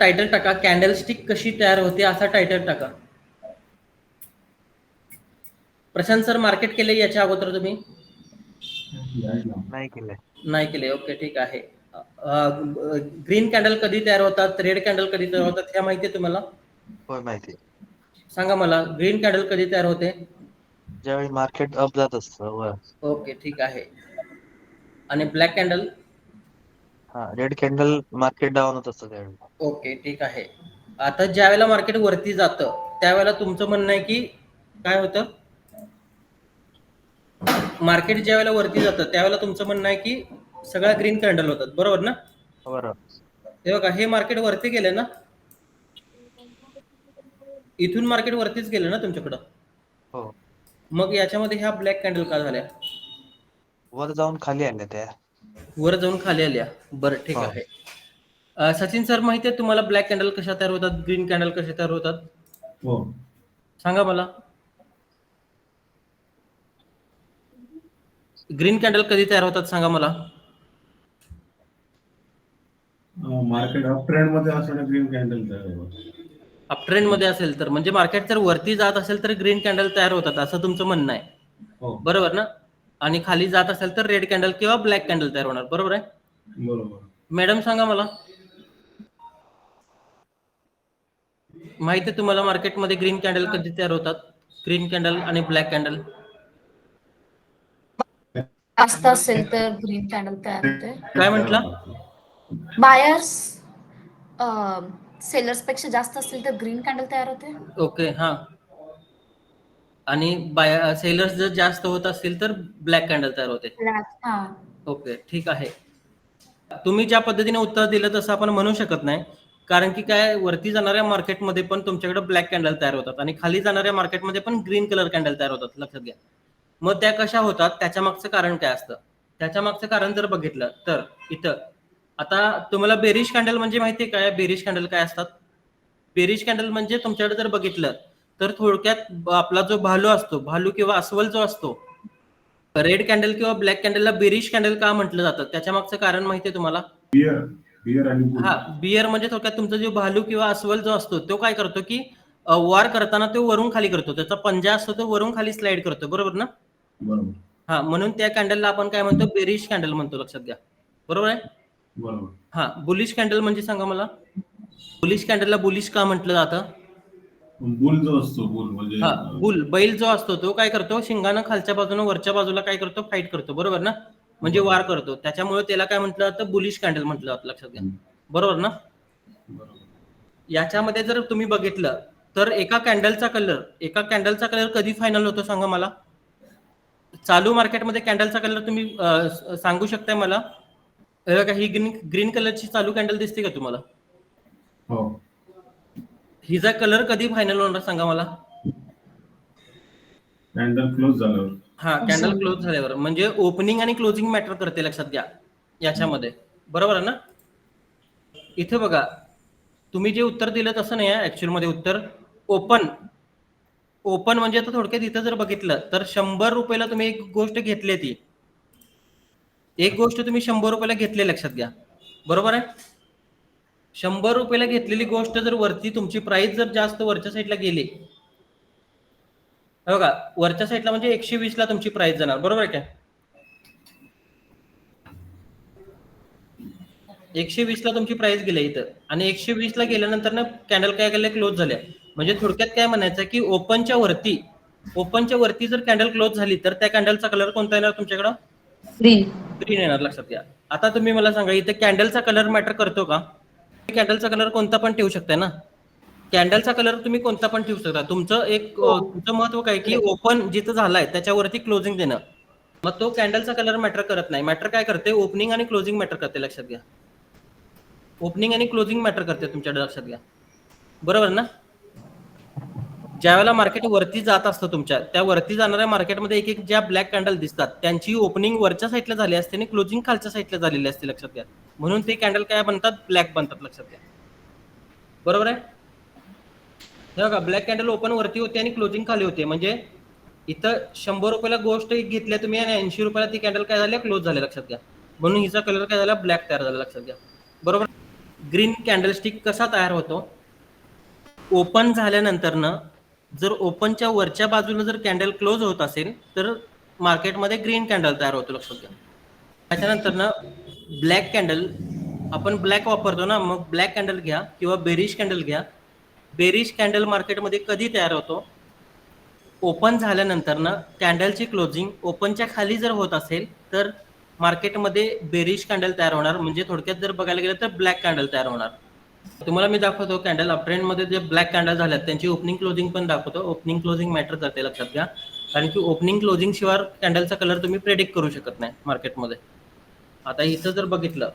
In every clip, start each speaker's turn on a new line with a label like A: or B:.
A: Title टाका. Candle stick कशी तयार होते असा टायटल टाका. प्रशांत सर मार्केट केले याच्या अगोदर तुम्ही?
B: नाही केलंय.
A: नाही केले ओके ठीक आहे. ग्रीन कॅन्डल कधी तयार होतात? रेड कॅन्डल कधी तयार होतात? ह्या माहिती तुम्हाला?
B: माहिती
A: सांगा मला. ग्रीन कॅन्डल कधी तयार होते?
B: ज्यावेळी मार्केट अप जात असतं
A: ओके ठीक आहे. आणि ब्लॅक कॅन्डल
B: हा रेड कॅन्डल मार्केट डाऊन होत असतं त्यावेळी.
A: ओके ठीक आहे. आता ज्या वेळेला मार्केट वरती जातं त्यावेळेला तुमचं म्हणणं आहे की काय होतं? मार्केट ज्या वेळेला वरती जातं त्यावेळेला तुमचं म्हणणं आहे की सगळ्या ग्रीन कॅन्डल होतात. बरोबर ना?
B: बरोबर.
A: हे बघा हे मार्केट वरती गेले ना? इथून मार्केट वरतीच गेलं ना तुमच्याकडं?
B: हो.
A: मग याच्यामध्ये ह्या ब्लॅक कॅन्डल का झाल्या?
B: वर जाऊन खाली आल्या त्या.
A: वर जाऊन खाली आल्या. बरं ठीक
B: हो.
A: आहे. अं, सचिन सर माहिती आहे तुम्हाला ब्लॅक कॅन्डल कशा तयार होतात ग्रीन कॅन्डल कशा तयार होतात?
C: हो.
A: सांगा मला. ग्रीन कॅन्डल कधी तयार होतात सांगा मला.
C: मार्केट अप ट्रेंडमध्ये असताना ग्रीन कॅन्डल तयार होतं.
A: अप ट्रेंडमध्ये असेल तर म्हणजे मार्केट जर वरती जात असेल तर ग्रीन कॅन्डल तयार होतात असं तुमचं म्हणणं आहे.
C: हो.
A: बरोबर ना? आणि खाली जात असेल तर रेड कॅन्डल किंवा ब्लॅक कॅन्डल तयार होणार. बरोबर आहे?
C: बरोबर.
A: मॅडम सांगा मला. माहिती आहे तुम्हाला मार्केटमध्ये ग्रीन कॅन्डल कधी तयार होतात? ग्रीन कॅन्डल आणि ब्लॅक कॅन्डल
D: जास्त असेल तर ग्रीन कॅन्डल तयार होते.
A: काय म्हंटला?
D: बायर्स सेलर्सपेक्षा जास्त असेल तर ग्रीन कॅन्डल तयार होते.
A: ओके हा. आणि बाय सेलर्स जर जास्त होत असतील तर ब्लॅक कॅन्डल तयार होते.
D: हा.
A: ओके ठीक आहे. तुम्ही ज्या पद्धतीने उत्तर दिलं तसं आपण म्हणू शकत नाही. कारण की काय वरती जाणाऱ्या मार्केटमध्ये पण तुमच्याकडे ब्लॅक कॅन्डल तयार होतात आणि खाली जाणाऱ्या मार्केटमध्ये पण ग्रीन कलर कॅन्डल तयार होतात लक्षात घ्या. मग त्या कशा होतात त्याच्या मागचं कारण काय असतं? त्याच्या मागचं कारण जर बघितलं तर इथं आता तुम्हाला बेरिश कॅन्डल म्हणजे माहिती आहे काय? बेरिश कॅन्डल काय असतात? बेरिश कॅन्डल म्हणजे तुमच्याकडे जर बघितलं तर थोडक्यात आपला जो भालू असतो भालू किंवा अस्वल जो असतो रेड कॅन्डल किंवा ब्लॅक कॅन्डलला बेरिश कॅन्डल का म्हटलं जातं? त्याच्या मागचं कारण माहिती आहे तुम्हाला?
C: Beer beer.
A: हा बियर म्हणजे थोडक्यात तुमचा जो भालू किंवा अस्वल जो असतो तो काय करतो की वार करताना तो वरून खाली करतो. त्याचा पंजा असतो तो वरून खाली स्लाइड करतो. बरोबर ना?
C: बरोबर.
A: हा म्हणून त्या कॅन्डलला आपण काय म्हणतो? बेरिश कॅन्डल म्हणतो लक्षात घ्या. बरोबर आहे? हा बुलिश कॅन्डल म्हणजे सांगा मला. बुलिश कॅन्डलला बुलिश का म्हटलं जातं?
C: बुल जो असतो बुल म्हणजे
A: हा बुल बैल जो असतो तो काय करतो? शिंगानं खालच्या बाजूनं वरच्या बाजूला काय करतो? फाईट करतो बरोबर ना? म्हणजे वार करतो. त्याच्यामुळे त्याला काय म्हटलं जातं? बुलिश कॅन्डल म्हटलं जातं लक्षात घ्या. बरोबर ना? याच्यामध्ये जर तुम्ही बघितलं तर एका कॅन्डलचा कलर एका कॅन्डलचा कलर कधी फायनल होतो सांगा मला? चालू मार्केटमध्ये कॅन्डलचा कलर तुम्ही सांगू शकताय मला? ही ग्रीन ग्रीन कलरची चालू कॅन्डल दिसते का तुम्हाला?
C: हो.
A: हिचा कलर कधी फायनल होणार सांगा मला?
C: कॅन्डल क्लोज झाल्यावर.
A: हा कॅन्डल क्लोज झाल्यावर. म्हणजे ओपनिंग आणि क्लोजिंग मॅटर करते लक्षात घ्या याच्यामध्ये. बरोबर आहे ना? इथे बघा तुम्ही जे उत्तर दिलं तसं नाही आहे ऍक्च्युअलमध्ये उत्तर. ओपन ओपन म्हणजे आता थोडक्यात इथं जर बघितलं तर शंभर रुपयाला तुम्ही एक गोष्ट घेतली ती. एक गोष्ट तुम्ही शंभर रुपयाला घेतली लक्षात घ्या. बरोबर आहे? शंभर रुपयाला घेतलेली गोष्ट जर वरती तुमची प्राइस जर जास्त वरच्या साईडला गेली हे बघा वरच्या साईडला म्हणजे एकशे वीस ला तुमची प्राइस जाणार बरोबर आहे काय एकशे वीस ला तुमची प्राइस गेली इथं. आणि एकशे वीस ला गेल्यानंतर ना कॅन्डल काय केल्या क्लोज झाल्या. म्हणजे थोडक्यात काय म्हणायचं की ओपनच्या वरती ओपनच्या वरती जर कॅन्डल क्लोज झाली तर त्या कॅन्डलचा कलर कोणता येणार तुमच्याकडं?
D: ग्रीन
A: ग्रीन येणार लक्षात घ्या. आता तुम्ही मला सांगा इथे कॅन्डलचा कलर मॅटर करतो का? कॅन्डलचा कलर कोणता पण ठेवू शकताय ना? कॅन्डलचा कलर तुम्ही कोणता पण ठेवू शकता. तुमचं एक अ, तुमचं महत्त्व काय की ओपन जिथं झालाय त्याच्यावरती क्लोजिंग देणं. मग तो कॅन्डलचा कलर मॅटर करत नाही. मॅटर काय करते? ओपनिंग आणि क्लोजिंग मॅटर करते लक्षात घ्या. ओपनिंग आणि क्लोजिंग मॅटर करते तुमच्याकडे लक्षात घ्या. बरोबर ना? ज्यावेळेला मार्केट वरती जात असतं तुमच्या त्या वरती जाणाऱ्या मार्केटमध्ये एक एक ज्या ब्लॅक कॅन्डल दिसतात त्यांची ओपनिंग वरच्या साईडला झाली असते आणि क्लोजिंग खालच्या साईडला झालेली असते लक्षात घ्या. म्हणून ते कॅन्डल काय बनतात? ब्लॅक बनतात लक्षात घ्या. बरोबर आहे? हे बघा ब्लॅक कॅन्डल ओपन वरती होते आणि क्लोजिंग खाली होते. म्हणजे इथं शंभर रुपयाला गोष्ट घेतल्या तुम्ही आणि ऐंशी रुपयाला ती कॅन्डल काय झाली? क्लोज झाले लक्षात घ्या. म्हणून हिचा कलर काय झाला? ब्लॅक तयार झाला लक्षात घ्या. बरोबर? ग्रीन कॅन्डलस्टिक कसा तयार होतो? ओपन झाल्यानंतरनं जर ओपनच्या वरच्या बाजूला जर कॅन्डल क्लोज होत असेल तर मार्केटमध्ये ग्रीन कॅन्डल तयार होतो लक्षात घ्या. त्याच्यानंतर ना ब्लॅक कॅन्डल आपण ब्लॅक वापरतो ना मग ब्लॅक कॅन्डल घ्या किंवा बेरिश कॅन्डल घ्या. बेरिश कॅन्डल मार्केटमध्ये कधी तयार होतो? ओपन झाल्यानंतर ना कॅन्डलची क्लोजिंग ओपनच्या खाली जर होत असेल तर मार्केटमध्ये बेरिश कॅन्डल तयार होणार. म्हणजे थोडक्यात जर बघायला गेलं तर ब्लॅक कॅन्डल तयार होणार. तुम्हाला मी दाखवतो कॅन्डल अपट्रेंडमध्ये जे ब्लॅक कॅन्डल झाल्यात त्यांची ओपनिंग क्लोजिंग पण दाखवतो. ओपनिंग क्लोजिंग मॅटर करते लक्षात घ्या. कारण की ओपनिंग क्लोजिंग शिवाय कॅन्डलचा कलर तुम्ही प्रेडिक्ट करू शकत नाही मार्केटमध्ये आता इथं जर बघितलं.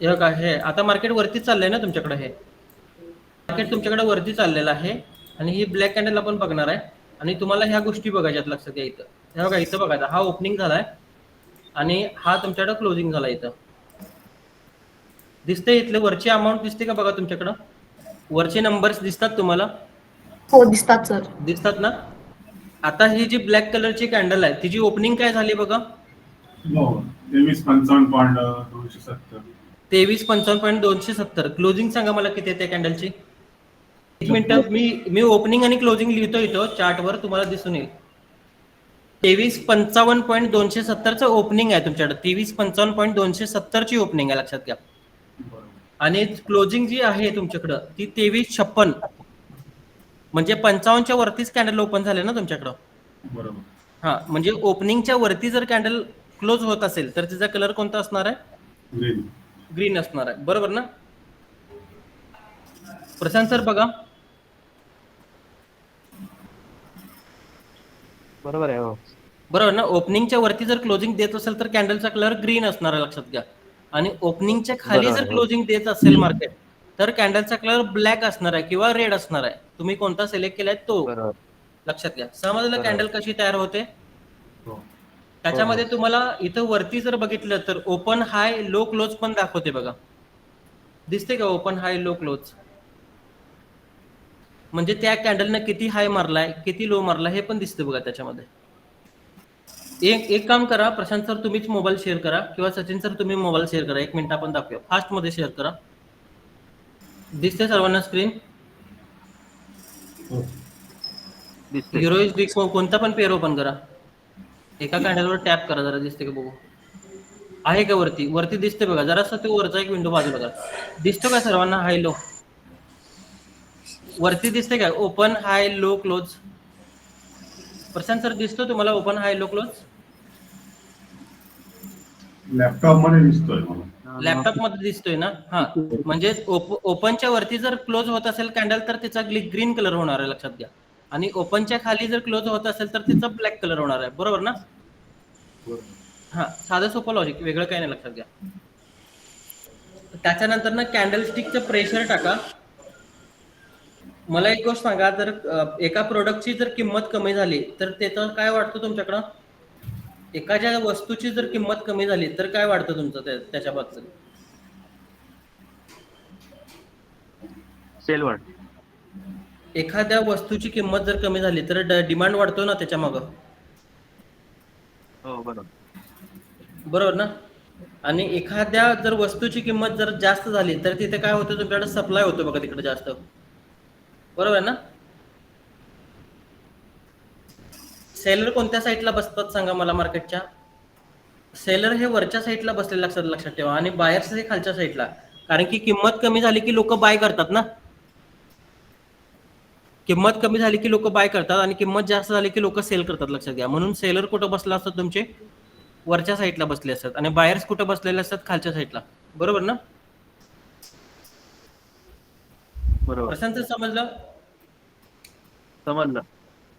A: हे बघा हे आता मार्केट वरती चाललंय ना तुमच्याकडे हे? मार्केट तुमच्याकडे वरती चाललेलं आहे आणि ही ब्लॅक कॅन्डल आपण बघणार आहे. आणि तुम्हाला ह्या गोष्टी बघायच्यात लक्षात घ्या इथं. हे बघा इथं बघा हा ओपनिंग झालाय. आणि हा तुमच्याकडे क्लोजिंग झाला इथं. दिसते इथले वरची अमाऊंट दिसते का बघा तुमच्याकडं? वरचे नंबर्स दिसतात तुम्हाला?
D: हो दिसतात सर.
A: दिसतात ना? आता ही जी ब्लॅक कलरची कॅन्डल आहे तिची ओपनिंग काय झाली बघा?
C: तेवीस पंचावन्न पॉईंट दोनशे सत्तर.
A: तेवीस पंचावन्न पॉईंट दोनशे सत्तर. क्लोजिंग सांगा मला किती त्या कॅन्डलची एक मिनिट मी मी ओपनिंग आणि क्लोजिंग लिहितो इथं चार्टवर तुम्हाला दिसून येईल. तेवीस पंचावन्न पॉईंट दोनशे सत्तरचं ओपनिंग आहे तुमच्याकडे. तेवीस पंचावन्न पॉईंट दोनशे सत्तरची ओपनिंग आहे लक्षात घ्या. आणि क्लोजिंग जी आहे तुमच्याकडं ती तेवीस छप्पन. म्हणजे पंचावन्नच्या वरतीच कॅन्डल ओपन झाले ना तुमच्याकडं?
C: बरोबर.
A: हा म्हणजे ओपनिंगच्या वरती जर कॅन्डल क्लोज होत असेल तर तिचा कलर कोणता असणार आहे?
C: ग्रीन.
A: ग्रीन असणार आहे. बरोबर ना? प्रशांत सर बघा.
B: बरोबर आहे हो.
A: बरोबर ना? ओपनिंगच्या वरती जर क्लोजिंग देत असेल तर कॅन्डलचा कलर ग्रीन असणार आहे लक्षात घ्या. आणि ओपनिंगच्या खाली. जर क्लोजिंग देत असेल मार्केट तर कॅन्डलचा कलर ब्लॅक असणार आहे किंवा रेड असणार आहे. तुम्ही कोणता सिलेक्ट केलाय तो.
B: बरोबर.
A: लक्षात घ्या. समजलं. कॅन्डल कशी तयार होते?
C: हो.
A: त्याच्यामध्ये तुम्हाला इथं वरती जर बघितलं तर ओपन हाय लो क्लोज पण दाखवते बघा. दिसते का ओपन हाय लो क्लोज म्हणजे त्या कॅन्डलनं किती हाय मारलाय किती लो मारलाय हे पण दिसते बघा त्याच्यामध्ये. एक एक काम करा प्रशांत सर तुम्हीच मोबाईल शेअर करा किंवा सचिन सर तुम्ही मोबाईल शेअर करा. एक मिनिट आपण दाखवूया. फास्टमध्ये शेअर करा. दिसते सर्वांना स्क्रीन
C: हो.
A: हिरोईज डिक कोणता पण पेअर ओपन करा. एका कॅन्डलवर टॅप करा जरा दिसते का बघू. आहे का वरती? वरती दिसते बघा. जरासा तो वरचा एक विंडो बाजूला करा. दिसतो का सर्वांना? High low. वरती दिसते का? Open high low close. Prashant sir दिसतो तुम्हाला ओपन हाय लो क्लोज?
C: लॅपटॉपमध्ये दिसतोय
A: लॅपटॉपमध्ये दिसतोय ना? हा. म्हणजे ओपनच्या वरती जर क्लोज होत असेल कॅन्डल तर तिचा ग्रीन कलर होणार आहे लक्षात घ्या. आणि ओपनच्या खाली जर क्लोज होत असेल तर तिचा ब्लॅक कलर होणार आहे. बरोबर ना? हा साधं सोपं लॉजिक वेगळं काही नाही लक्षात घ्या. त्याच्यानंतर ना कॅन्डल स्टिकचं प्रेशर टाका. मला एक गोष्ट सांगा जर एका प्रोडक्टची जर किंमत कमी झाली तर त्याचं काय वाटतं तुमच्याकडं? एखाद्या वस्तूची जर किंमत कमी झाली तर काय वाटतं तुमचं त्या- त्याच्याबद्दल
B: सेलवर
A: एखाद्या वस्तूची किंमत जर कमी झाली तर डिमांड वाढतो ना त्याच्या मागं.
B: हो बरोबर.
A: बरोबर ना? आणि एखाद्या जर वस्तूची किंमत जर जास्त झाली तर तिथे काय होतं? तुमच्याकडे सप्लाय होतो बघा तिकडे जास्त. बरोबर आहे ना? सेलर कोणत्या साईडला बसतात सांगा मला मार्केटच्या सेलर हे वरच्या साईडला बसलेले लक्षात लक्षात ठेवा. आणि बायर्स हे खालच्या साईडला कारण की किंमत कमी झाली की लोक बाय करतात ना? किंमत कमी झाली की लोक बाय करतात आणि किंमत जास्त झाली की लोक सेल करतात लक्षात घ्या. म्हणून सेलर कुठं बसला असतात तुमचे? वरच्या साईडला बसले असतात आणि बायर्स कुठं बसलेले असतात? खालच्या साईडला बरोबर ना?
B: बरोबर.
A: प्रशांत समजलं?
B: समजलं.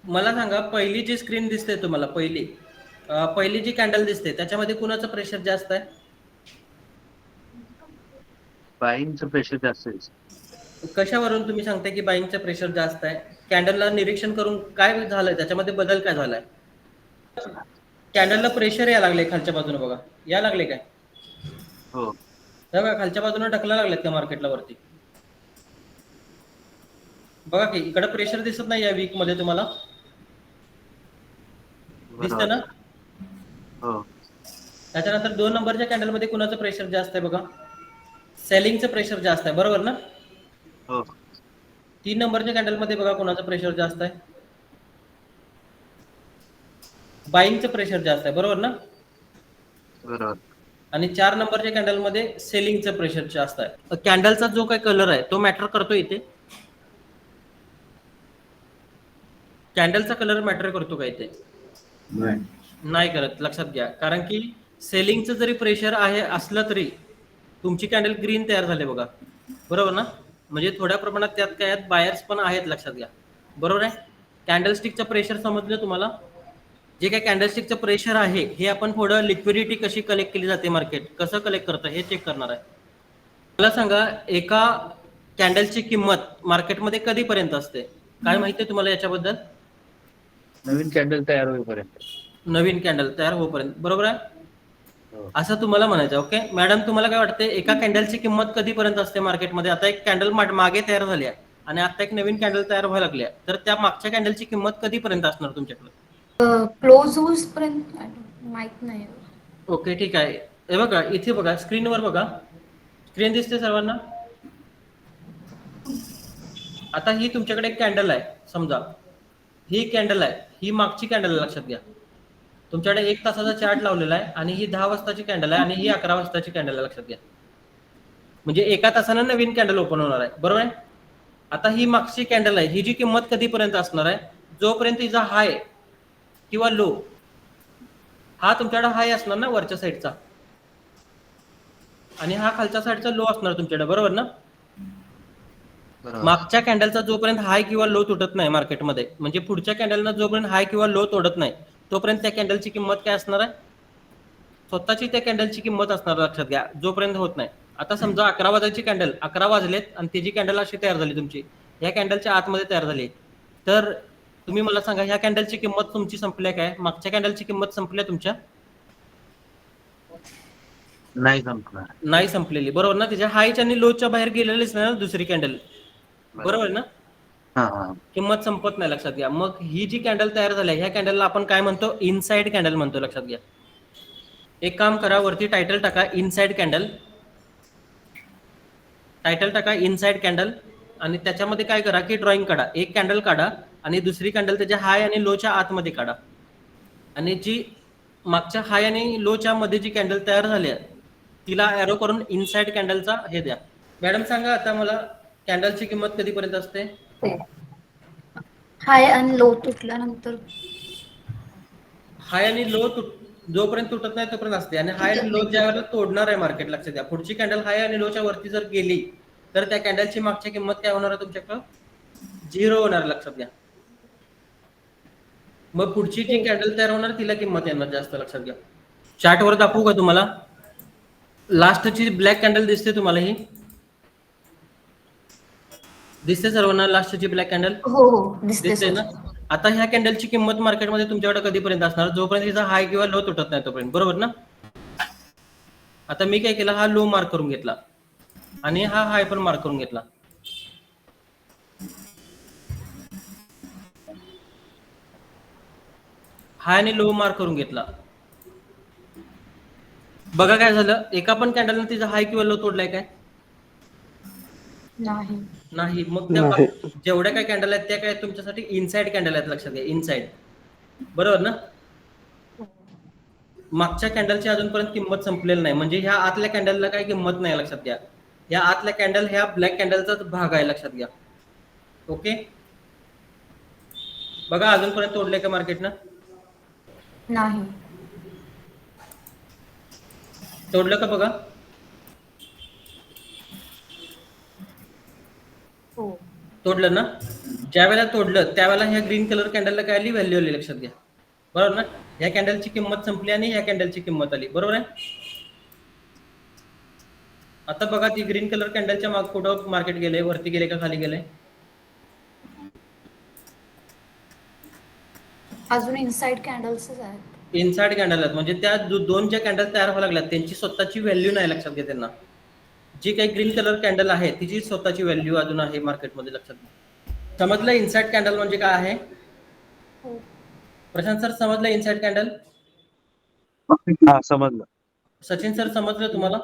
A: मला सांगा पहिली जी स्क्रीन दिसते तुम्हाला पहिली अं, पहिली जी कॅन्डल दिसते त्याच्यामध्ये कुणाचं प्रेशर जास्त आहे?
B: बाईंगचं प्रेशर जास्त आहे.
A: कशावरून तुम्ही सांगताय की बाईंगचं प्रेशर जास्त आहे? कॅन्डलला निरीक्षण करून काय झालंय? त्याच्यामध्ये बदल काय झालाय? कॅन्डलला प्रेशर यायला लागले खालच्या बाजूने बघा. या लागले काय?
B: हो.
A: बघा खालच्या बाजूने ढकला लागलेत का मार्केटला वरती. बघा की इकडे प्रेशर दिसत नाही या वीकमध्ये तुम्हाला? दिसतं ना?
B: हो.
A: त्याच्यानंतर दोन नंबरच्या कॅन्डलमध्ये कुणाचं प्रेशर जास्त आहे बघा? सेलिंगचं प्रेशर जास्त आहे. बरोबर ना?
B: हो.
A: तीन नंबरच्या कॅन्डलमध्ये बघा कोणाचं प्रेशर जास्त आहे. बाईंगचं प्रेशर जास्त आहे बरोबर ना?
B: बरोबर.
A: आणि चार नंबरच्या कॅन्डलमध्ये सेलिंगचं प्रेशर जास्त आहे. कॅन्डलचा जो काही कलर आहे तो मॅटर करतो इथे? कॅन्डलचा कलर मॅटर करतो का इथे?
C: नाही.
A: नाही करत लक्षात घ्या. कारण की सेलिंगचं जरी प्रेशर आहे असलं तरी तुमची कॅन्डल ग्रीन तयार झाले बघा. बरोबर ना? म्हणजे थोड्या प्रमाणात त्यात काय बायर्स पण आहेत लक्षात घ्या. बरोबर आहे? कॅन्डलस्टिकचं प्रेशर समजलं तुम्हाला? जे काय कॅन्डलस्टिकचं प्रेशर आहे हे आपण थोडं लिक्विडिटी कशी कलेक्ट केली जाते मार्केट कसं कलेक्ट करतं? हे चेक करणार आहे. मला सांगा एका कॅन्डलची किंमत मार्केटमध्ये कधीपर्यंत असते? काय माहिती आहे तुम्हाला याच्याबद्दल?
B: नवीन कॅन्डल तयार होईपर्यंत.
A: नवीन कॅन्डल तयार होईपर्यंत. बरोबर आहे. असं तुम्हाला म्हणायचं ओके? मॅडम तुम्हाला काय वाटते एका कॅन्डलची किंमत कधीपर्यंत असते मार्केटमध्ये? आता एक कॅन्डल मागे तयार झाली आहे आणि आता एक नवीन कॅन्डल तयार व्हायला लागली आहे. तर त्या मागच्या कॅन्डलची किंमत कधीपर्यंत असणार तुमच्याकडे?
D: क्लोज होऊस पर्यंत माहीत नाही
A: ओके ठीक आहे. हे बघा इथे बघा स्क्रीनवर बघा. स्क्रीन दिसते सर्वांना? आता ही तुमच्याकडे एक कॅन्डल आहे समजा. ही कॅन्डल आहे ही मागची कॅन्डल लक्षात घ्या. तुमच्याकडे एक तासाचा चार्ट लावलेला आहे आणि ही दहा वाजताची कॅन्डल आहे आणि ही अकरा वाजताची कॅन्डल आहे लक्षात घ्या. म्हणजे एका तासानं नवीन कॅन्डल ओपन होणार आहे बरोबर आहे? आता ही मागची कॅन्डल आहे ही जी किंमत कधीपर्यंत असणार आहे जोपर्यंत हिचा हाय किंवा लो हा तुमच्याकडे हाय असणार ना वरच्या साईडचा आणि हा खालच्या साईडचा लो असणार तुमच्याकडे बरोबर ना? मागच्या कॅन्डलचा जोपर्यंत हाय किंवा लो तुटत नाही मार्केटमध्ये म्हणजे पुढच्या कॅन्डलना जोपर्यंत हाय किंवा लो तोडत नाही तोपर्यंत त्या कॅन्डलची किंमत काय असणार आहे? स्वतःची त्या कॅन्डलची किंमत असणार लक्षात घ्या. जोपर्यंत होत नाही. आता समजा अकरा वाजायची कॅन्डल अकरा वाजलेत आणि त्याची कॅन्डल अशी तयार झाली तुमची ह्या कॅन्डलच्या आतमध्ये तयार झाली. तर तुम्ही मला सांगा ह्या कॅन्डलची किंमत तुमची संपली आहे काय? मागच्या कॅन्डलची किंमत संपली आहे तुमच्या?
B: नाही संपणार.
A: नाही संपलेली. बरोबर ना? त्याच्या हायच्या आणि लोच्या बाहेर गेलेलीच नाही ना दुसरी कॅन्डल बरोबर ना? किंमत संपत नाही लक्षात घ्या. मग ही जी कॅन्डल तयार झाली आहे, ह्या कॅन्डलला आपण काय म्हणतो? इनसाइड कॅन्डल म्हणतो लक्षात घ्या. एक काम करा वरती टायटल टाका इनसाइड कॅन्डल टायटल टाका इनसाइड कॅन्डल आणि त्याच्यामध्ये काय करा की ड्रॉइंग काढा. एक कॅन्डल काढा आणि दुसरी कॅन्डल त्याच्या हाय आणि लोच्या आतमध्ये काढा. आणि जी मागच्या हाय आणि लोच्या मध्ये जी कॅन्डल तयार झाली आहे तिला एरो करून इनसाइड कॅन्डलचा हे द्या. मॅडम सांगा आता मला कॅन्डलची किंमत कधीपर्यंत असते?
D: हाय आणि लो तुटल्यानंतर.
A: हाय आणि लो तुट जोपर्यंत तुटत नाही तोपर्यंत असते. आणि हाय आणि लो ज्या वेळेला तोडणार आहे मार्केट लक्षात द्या. पुढची कॅन्डल हाय आणि लोच्या वरती जर गेली तर त्या कॅन्डलची मागची किंमत काय होणार आहे तुमच्याकडं? झिरो होणार लक्षात घ्या मग पुढची जी कॅन्डल तयार होणार तिला किंमत येणार जास्त लक्षात घ्या. चार्टवर दाखवू का तुम्हाला? लास्टची ब्लॅक कॅन्डल दिसते तुम्हाला ही. दिसते सर्वांना लास्टची ब्लॅक कॅन्डल
D: हो हो दिसते.
A: ना? आता ह्या कॅन्डलची किंमत मार्केटमध्ये तुमच्याकडे कधीपर्यंत असणार? जोपर्यंत तिचा हाय किंवा लो तुटत नाही तोपर्यंत. बरोबर ना? आता मी काय केलं? हा लो मार्क करून घेतला. आणि हा हाय पण मार्क करून घेतला. हाय आणि लो मार्क करून घेतला. बघा काय झालं. एका पण कॅन्डलनं तिचा हाय किंवा लो तोडलाय काय?
D: नाही.
A: नाही मग त्या
E: नाही.
A: जेवढ्या काय कॅन्डल आहेत त्या काय तुमच्यासाठी इनसाइड कॅन्डल आहेत लक्षात घ्या इनसाइड बरोबर ना? मागच्या कॅन्डलची अजूनपर्यंत किंमत संपलेली नाही. म्हणजे ह्या आतल्या कॅन्डलला काही किंमत नाही लक्षात घ्या. ह्या आतल्या कॅन्डल ह्या ब्लॅक कॅन्डलचाच भाग आहे लक्षात घ्या. ओके? बघा अजूनपर्यंत तोडले का मार्केटनं
D: नाही.
A: तोडलं का बघा?
D: हो.
A: तोडलं ना? ज्या वेळेला तोडलं त्यावेळेला ह्या ग्रीन कलर कॅन्डलला काय आली व्हॅल्यू आली लक्षात घ्या. बरोबर ना? ह्या कॅन्डलची किंमत संपली आणि ह्या कॅन्डलची किंमत आली. बरोबर आहे? आता बघा ती ग्रीन कलर कॅन्डलच्या माग कुठं मार्केट गेले वरती गेले का खाली गेले
D: अजून इनसाइड कॅन्डल्स आहेत.
A: इनसाइड कॅन्डल आहेत. म्हणजे त्या दो- दोन ज्या कॅन्डल तयार व्हायला लागल्यात त्यांची स्वतःची व्हॅल्यू नाही लक्षात घ्या त्यांना. जी काही ग्रीन कलर कॅन्डल आहे तिची स्वतःची व्हॅल्यू अजून आहे मार्केटमध्ये लक्षात घ्या. समजलं इनसाइड कॅन्डल म्हणजे काय आहे?
D: हो.
A: प्रशांत सर समजलं इनसाइड कॅन्डल
B: हा समजलं.
A: सचिन सर समजलं तुम्हाला?